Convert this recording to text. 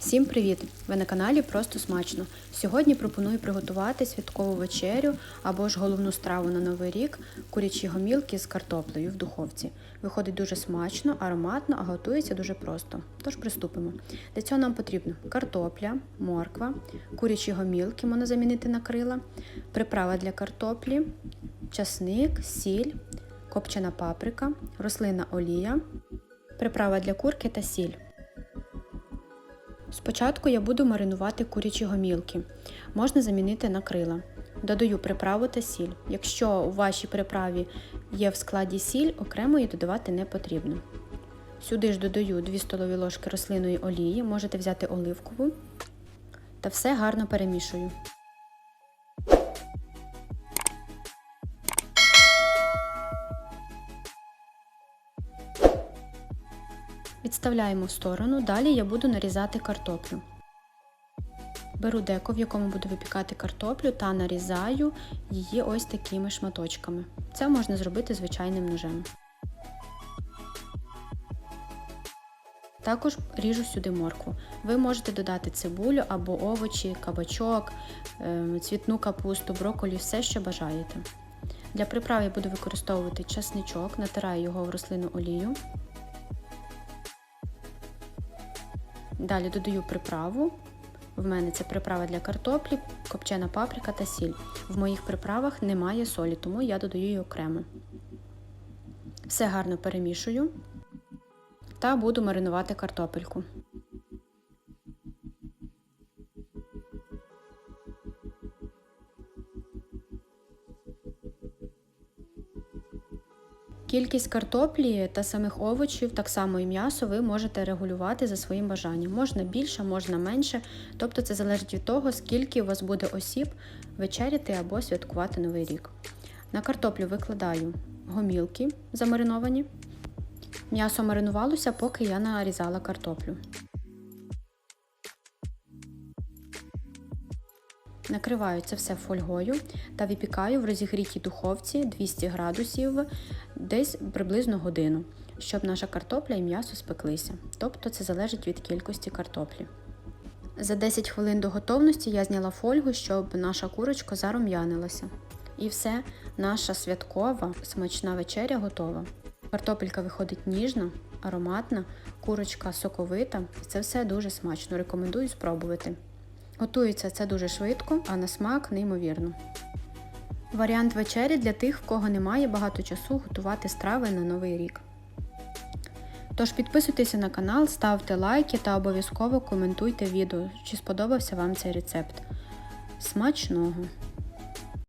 Всім привіт! Ви на каналі Просто Смачно. Сьогодні пропоную приготувати святкову вечерю або ж головну страву на Новий рік курячі гомілки з картоплею в духовці. Виходить дуже смачно, ароматно, а готується дуже просто. Тож приступимо. Для цього нам потрібно картопля, морква, курячі гомілки можна замінити на крила, приправа для картоплі, часник, сіль, копчена паприка, рослинна олія, приправа для курки та сіль. Спочатку я буду маринувати курячі гомілки. Можна замінити на крила. Додаю приправу та сіль. Якщо у вашій приправі є в складі сіль, окремо її додавати не потрібно. Сюди ж додаю 2 столові ложки рослинної олії, можете взяти оливкову. Та все гарно перемішую. Відставляємо в сторону, далі я буду нарізати картоплю. Беру деко, в якому буду випікати картоплю, та нарізаю її ось такими шматочками. Це можна зробити звичайним ножем. Також ріжу сюди моркву. Ви можете додати цибулю або овочі, кабачок, ем, цвітну капусту, брокколі, все, що бажаєте. Для приправ я буду використовувати часничок, натираю його в рослинну олію. Далі додаю приправу. В мене це приправа для картоплі, копчена паприка та сіль. В моїх приправах немає солі, тому я додаю її окремо. Все гарно перемішую та буду маринувати картопельку. Кількість картоплі та самих овочів, так само і м'ясо, ви можете регулювати за своїм бажанням. Можна більше, можна менше. Тобто це залежить від того, скільки у вас буде осіб вечеряти або святкувати Новий рік. На картоплю викладаю гомілки замариновані. М'ясо маринувалося, поки я нарізала картоплю. Накриваю це все фольгою та випікаю в розігрітій духовці 200 градусів десь приблизно годину, щоб наша картопля і м'ясо спеклися. Тобто це залежить від кількості картоплі. За 10 хвилин до готовності я зняла фольгу, щоб наша курочка зарум'янилася. І все, наша святкова смачна вечеря готова. Картопелька виходить ніжна, ароматна, курочка соковита. Це все дуже смачно. Рекомендую спробувати. Готується це дуже швидко, а на смак неймовірно. Варіант вечері для тих, в кого немає багато часу готувати страви на Новий рік. Тож підписуйтеся на канал, ставте лайки та обов'язково коментуйте відео, чи сподобався вам цей рецепт. Смачного!